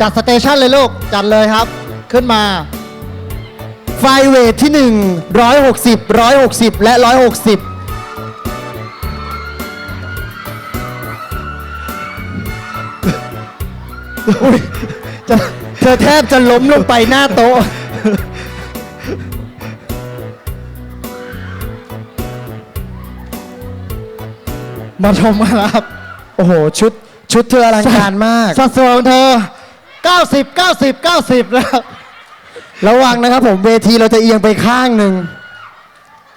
จัดสเตชันเลยลูก จัดเลยครับ ขึ้นมา ไฟเวทที่ 1 160 160 และ 160อุ๊ยจะเธอแทบจะล้มลงไปหน้าโต๊ะ มาชมกันครับ โอ้โห ชุดชุดเธออลังการมาก สัดส่วนของเธอ 90 90 90นะครับระวังนะครับผมเวทีเราจะเอียงไปข้างหนึ่ง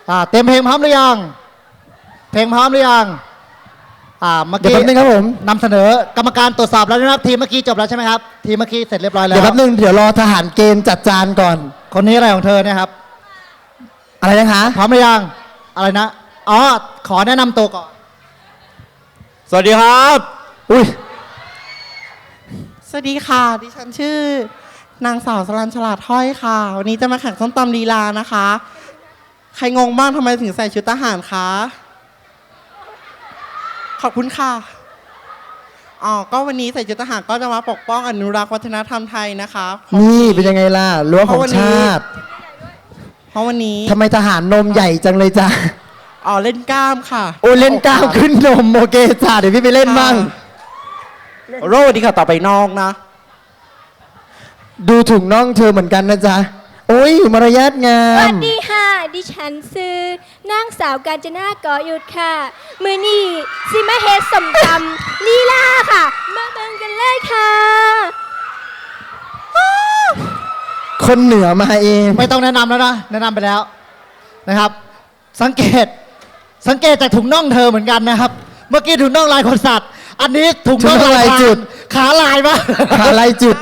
อ่าเต็มเพลงพร้อมหรือยัง เพลงพร้อมหรือยังอ่าเมื่อเดี๋ยวกี้แป๊บนึงครับผมนำเสนอกรรมการตรวจสอบแล้วนะครับทีมเมื่อกี้จบแล้วใช่ไหมครับทีมเมื่อกี้เสร็จเรียบร้อยแล้วเดี๋ยวแป๊บนึงเดี๋ยวรอทหารเกณฑ์จัดจานก่อน คนนี้อะไรของเธอเนี่ยครับอะไรนะคะพร้อมหรือยังอะไรนะอ๋อขอแนะนำตัวก่อน สวัสดีครับ อุ้ย สวัสดีค่ะ ดิฉันชื่อนางสาวสรัญฉลาดถ้อยค่ะ วันนี้จะมาแข่งส้มตำลีลานะคะ ใครงงบ้างทำไมถึงใส่ชุดทหารคะ ขอบคุณค่ะอ๋อก็วันนี้ใส่ชุดทหารก็จะมาปกป้องอนุรักษ์วัฒนธรรมไทยนะคะนี่เป็นยังไงล่ะรั้วของชาติ เพราะวันนี้ทำไมทหารนมใหญ่จังเลยจ้ะอ๋อเล่นกล้ามค่ะ โอ้เล่นกล้ามขึ้นนมโอเคจ้ะเดี๋ยวพี่ไปเล่นบ้าง โรดีค่ะต่อไปนอกนะ ดูถุงน่องเธอเหมือนกันนะจ๊ะ โอ้ยมารยาทงาสวัม สดีค่ะ ดิฉันซื้อนางสาวกาญจนากอหยุดค่ะ มือนี่ซิมาเฮดสมตำลีลาค่ะ มาเบิ่งกันเลยค่ะ คนเหนือมาเอง ไม่ต้องแนะนำแล้วนะ แนะนำไปแล้วนะครับ สังเกตสังเกตจากถุงน่องเธอเหมือนกันนะครับ เมื่อกี้ถุงน่องลายคนสัตว์ อันนี้ถุงน่องถุงน่องลาลายยจุจุดดขาลายมากอะไรจุด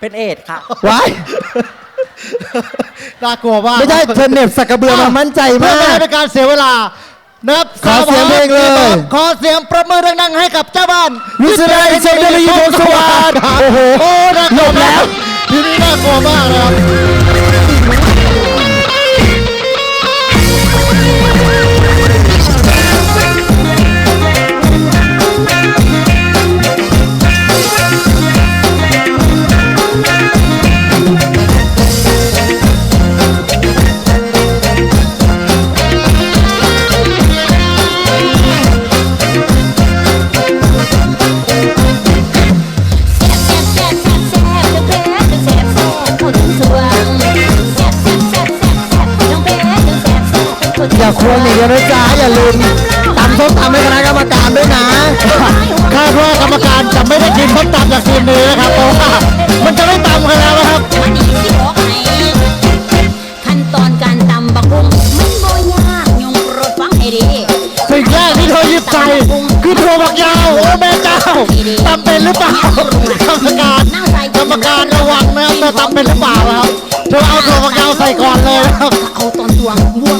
เป็นเอดค่ะว้ายน่ากลัวมากไม่ใช่เธอเหน็บสักกระเบือมามั่นใจเพื่อมาไม่ให้กเป็นการเสียเวลานะครับขอเสียงเพลงเลย ขอเสียงประมือดังๆให้กับเจ้าบ้านวิศรัยเชยเดลีพงศ์สวัสดิ์โอ้โหโอ้น่ากลัวหลบแล้วทีนี้น่ากลัวมากนะครับ อย่าควงอย่างเดียวนะจ๊ะอย่าลืมตำส้มตำให้คณะกรรมการด้วยนะคาดว่ากรรมการจะไม่ได้กินส้มตำจากทีมนี้นะครับเพราะว่ามันจะไม่ตำกันแล้วนะครับวันนี้สิบอกให้ขั้นตอนการตำบักหุ่งมันบ่ยากยงโปรดฟังให้ดีสิ่งแรกที่เธอหยิบใจคือถั่วฝักยาวโอ้แม่เจ้าตำเป็นหรือเปล่ากรรมการกรรมการระวังนะครับเธอตำเป็นหรือเปล่านะครับเธอเอาถั่วฝักยาวใส่ก่อนเลยนะครับเอาตอนตวงบว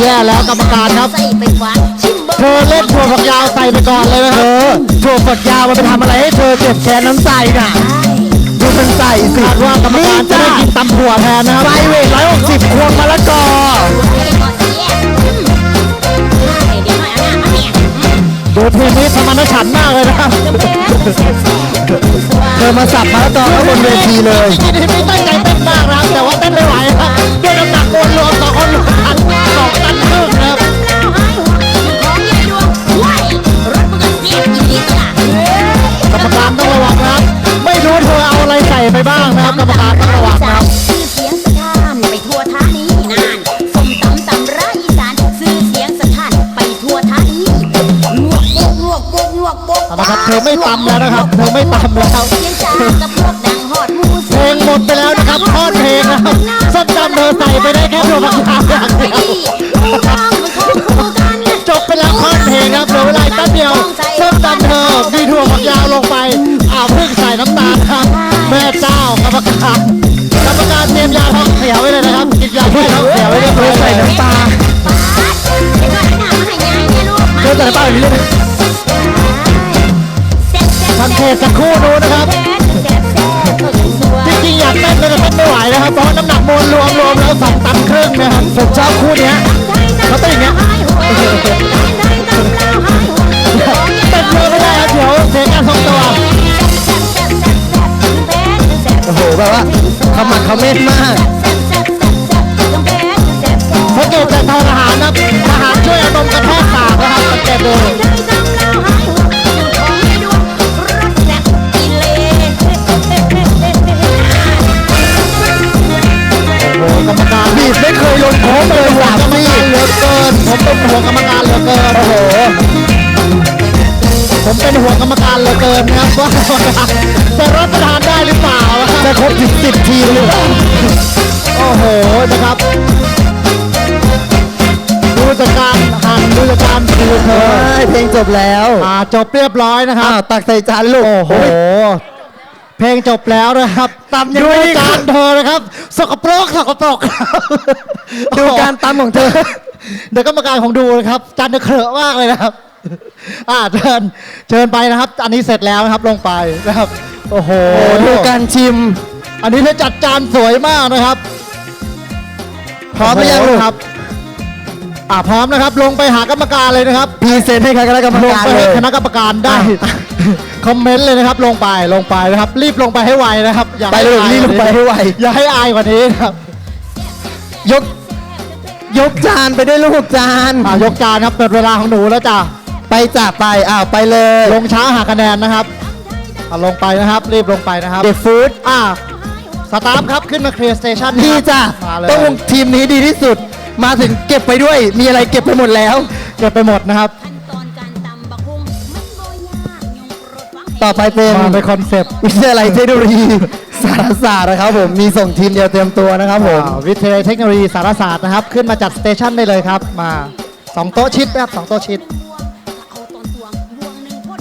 แย่แล้วกรรมการครับ ใส่ไปขวาชิมเบิ่งเธอเล่นถั่วฝักยาวใส่ไปก่อนเลยนะคเอรับอถั่วฝักยาวมันไปทำอะไรให้เธอเจ็บแค้นน้ำใจน่ะดูมันใส่สิคาดว่ากรรมการจะได้กินตำถั่วแทนนะครับไฟเวทร้อยหกสิบควงมะละกอให้ก่อนสิแย่อืมให้เดี๋ยวหน่อยเอาหน้ามาเนี่ยอืมดูทีมนี้สมานฉันท์มากเลยนะครับ เธอมาสับมะละกอข้างบนเวทีเลยจริงๆไม่ตั้งใจเต้นมากนะครับแต่ว่าเต้นไม่ไหวครับด้วยน้ำหนักมวลรวมสองคน ครับ เธอไม่ตำแล้วนะครับ เธอไม่ตำแล้วเสียงจ้ากับพวกดังฮอดหมูเพลงหมดไปแล้วนะครับทอดเพลงนะครับส้มตำเธอใส่ไปได้แค่ถั่วฝักยาวอย่างเดียวคู่น้องมันคงคู่กันจบไปแล้วทอดเพลงครับเหลือเวลาอีกแป๊บเดียวส้มตำเธอมีถั่วฝักยาวลงไปอ้าวเพิ่งใส่น้ำตาลครับ แม่เจ้ากรรมการกรรมการเตรียมยาท้องเสียไว้เลยนะครับกินยาแก้ท้องเสียไว้เรียบเธร้ออยใส่เลยน้ำตาปาดเดี๋ยวก่อนหน้ามาให้ยายเนี่ยลูกเธอใส่น้ำตาแบบนี้เลยแเทศสักครู่ดูนะครับจริงๆอยากเต้นแต่เต้นไม่ไหวนะครับเพราะน้ำหนักมวลรวมรวมแล้วสองตันครึ่งนะครับผมชอบคู่เนี้ยเขาเต้นอย่างเงี้ยเต้นเยอะไม่ได้ครับเดี๋ยวเสียการทรงตัวโอ้โหแบบว่าขมักขม้นมากสังเกตจากทางทหารนะทหารช่วยอารมณ์กระแทกปากนะครับสังเกตดู เป็นห่วงกรรมการเหลือเกินนะครับว่าจะรับประทานได้หรือเปล่านะครับจะครบถึงสิบทีมหรือเปล่าโอ้โหนะครับดูจากการหั่นดูจากการดูเธอเฮ้ยเพลงจบแล้วอ่าจบเรียบร้อยนะครับอ้าวตักใส่จานลูกโอ้โห เพลงจบแล้วนะครับตำยังไม่จานเธอนะครับ สกปรกสกปรกดูการตำของเธอเดี๋ยวกรรมการของดูนะครับจานเธอเคอะมากเลยนะครับ อ่าเชิญเชิญไปนะครับ อันนี้เสร็จแล้วนะครับลงไปนะครับ โอ้โหโอ้ดูการชิม อันนี้เธอจัดจานสวยมากนะครับพร้อมหรือยังลูกครับ อ่าพร้อมนะครับ ลงไปหากรรมการเลยนะครับพรีเซนต์ให้คณะกรรมลงการไปเลให้ยคณะกรรมการได้ คอมเมนต์เลยนะครับลงไปลงไปนะครับ รีบลงไปให้ไวนะครับอย่าไปเลยอายรีบลงไปให้ไวอย่าให้อายกว่านี้ครับยก ยกจานไปด้วยลูกจาน อ่ายกจานครับเปิดเวลาของหนูแล้วจ้ะไป จ่าไปอ้าวไปเลยลงช้าหาคะแนนนะครับอะลงไปนะครับ รีบลงไปนะครับ เด็กฟู้ดอ่าสตาฟครับขึ้นมาเคลียร์สเตชันดีจ้ะมาเลยต้องทีมนี้ดีที่สุด มาถึงเก็บไปด้วย มีอะไรเก็บไปหมดแล้ว เก็บไปหมดนะครับ ต่อไปเป็นมาเป็นคอนเซปต์วิทยาลัยเทคโนโลยีสารศาสตร์นะครับผมมีส่งทีมเดียวเตรียมตัวนะครับผมอ่าวิทยาลัยเทคโนโลยีสารศาสตร์นะครับ ขึ้นมาจัดสเตชันได้เลยครับ มาสองโต๊ะชิดนะครับสองโต๊ะชิด